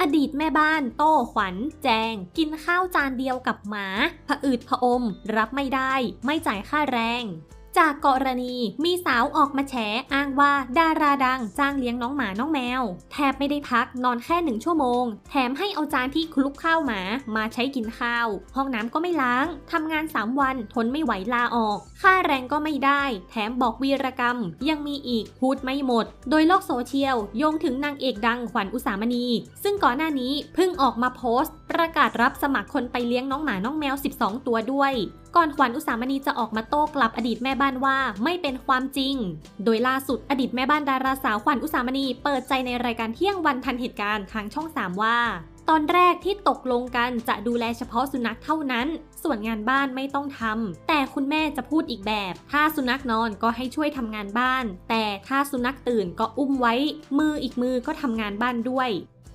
อดีตแม่บ้านโต้ขวัญ แจง กินข้าวจานเดียวกับหมาผะอืดผะอม รับไม่ได้ ไม่จ่ายค่าแรง จากกรณีมีสาวออกมาแฉอ้างว่าดาราดังจ้างเลี้ยงน้องหมาน้องแมว แทบไม่ได้พักนอนแค่หนึ่งชั่วโมง แถมให้เอาจานที่คลุกข้าวหมามาใช้กินข้าว ห้องน้ำก็ไม่ล้างทำงาน 3 วันทนไม่ไหวลาออก ค่าแรงก็ไม่ได้ แถมบอกวีรกรรม ยังมีอีกพูดไม่หมด โดยโลกโซเชียลโยงถึงนางเอกดังขวัญอุสามณี ซึ่งก่อนหน้านี้เพิ่งออกมาโพสต์ ประกาศรับสมัครคนไปเลี้ยงน้องหมาน้องแมว 12 ตัวด้วยก่อนขวัญอุสามณีจะออกมาโต้กลับอดีตแม่บ้านว่าไม่เป็นความจริง โดยล่าสุดอดีตแม่บ้านดาราสาวขวัญอุสามณีเปิดใจในรายการเที่ยงวันทันเหตุการณ์ทางช่อง 3 ว่า ตอนแรกที่ตกลงกันจะดูแลเฉพาะสุนัขเท่านั้น ส่วนงานบ้านไม่ต้องทำแต่คุณแม่จะพูดอีกแบบ ถ้าสุนัขนอนก็ให้ช่วยทำงานบ้าน แต่ถ้าสุนัขตื่นก็อุ้มไว้ มืออีกมือก็ทำงานบ้านด้วย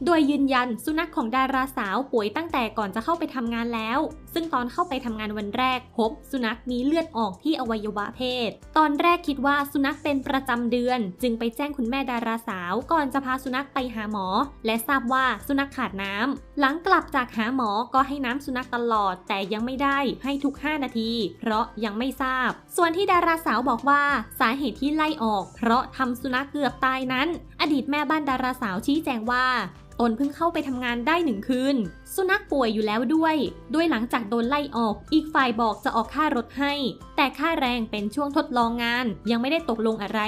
โดยยืนยันสุนัขของดาราสาวป่วยตั้งแต่ก่อนจะเข้าไปทำงานแล้ว ซึ่งตอนเข้าไปทำงานวันแรกพบสุนัขมีเลือดออกที่อวัยวะเพศ ตอนแรกคิดว่าสุนัขเป็นประจำเดือน จึงไปแจ้งคุณแม่ดาราสาว ก่อนจะพาสุนัขไปหาหมอ และทราบว่าสุนัขขาดน้ำหลังกลับจากหาหมอก็ให้น้ำสุนัขตลอด แต่ยังไม่ได้ให้ทุก 5 นาที เพราะยังไม่ทราบ ส่วนที่ดาราสาวบอกว่าสาเหตุที่ไล่ออก เพราะทำสุนัขเกือบตายนั้น อดีตแม่บ้านดาราสาวชี้แจงว่า ตนเพิ่งเข้าไปทำงานได้หนึ่งคืน สุนัขป่วยอยู่แล้วด้วย ด้วยหลังจากโดนไล่ออก อีกฝ่ายบอกจะออกค่ารถให้ แต่ค่าแรงเป็นช่วงทดลองงาน ยังไม่ได้ตกลงอะไร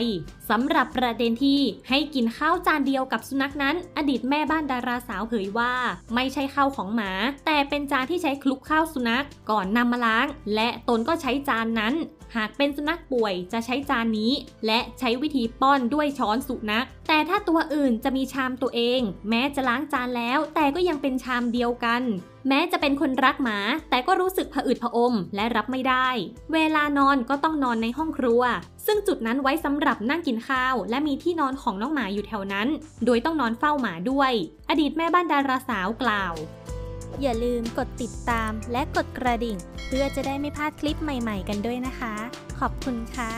สำหรับประเด็นที่ให้กินข้าวจานเดียวกับสุนัขนั้น อดีตแม่บ้านดาราสาวเผยว่า ไม่ใช่ข้าวของหมา แต่เป็นจานที่ใช้คลุกข้าวสุนัขก่อนนำมาล้าง และตนก็ใช้จานนั้น หากเป็นสุนัขป่วยจะใช้จานนี้ และใช้วิธีป้อนด้วยช้อนสุนัขแต่ถ้าตัวอื่นจะมีชามตัวเอง แม้จะล้างจานแล้ว แต่ก็ยังเป็นชามเดียวกัน แม้จะเป็นคนรักหมา แต่ก็รู้สึกผะอืดผะอมและรับไม่ได้ เวลานอนก็ต้องนอนในห้องครัว ซึ่งจุดนั้นไว้สำหรับนั่งกินข้าว และมีที่นอนของน้องหมาอยู่แถวนั้น โดยต้องนอนเฝ้าหมาด้วย อดีตแม่บ้านดาราสาวกล่าว อย่าลืมกดติดตามและกดกระดิ่ง เพื่อจะได้ไม่พลาดคลิปใหม่ ๆ กันด้วยนะคะ ขอบคุณค่ะ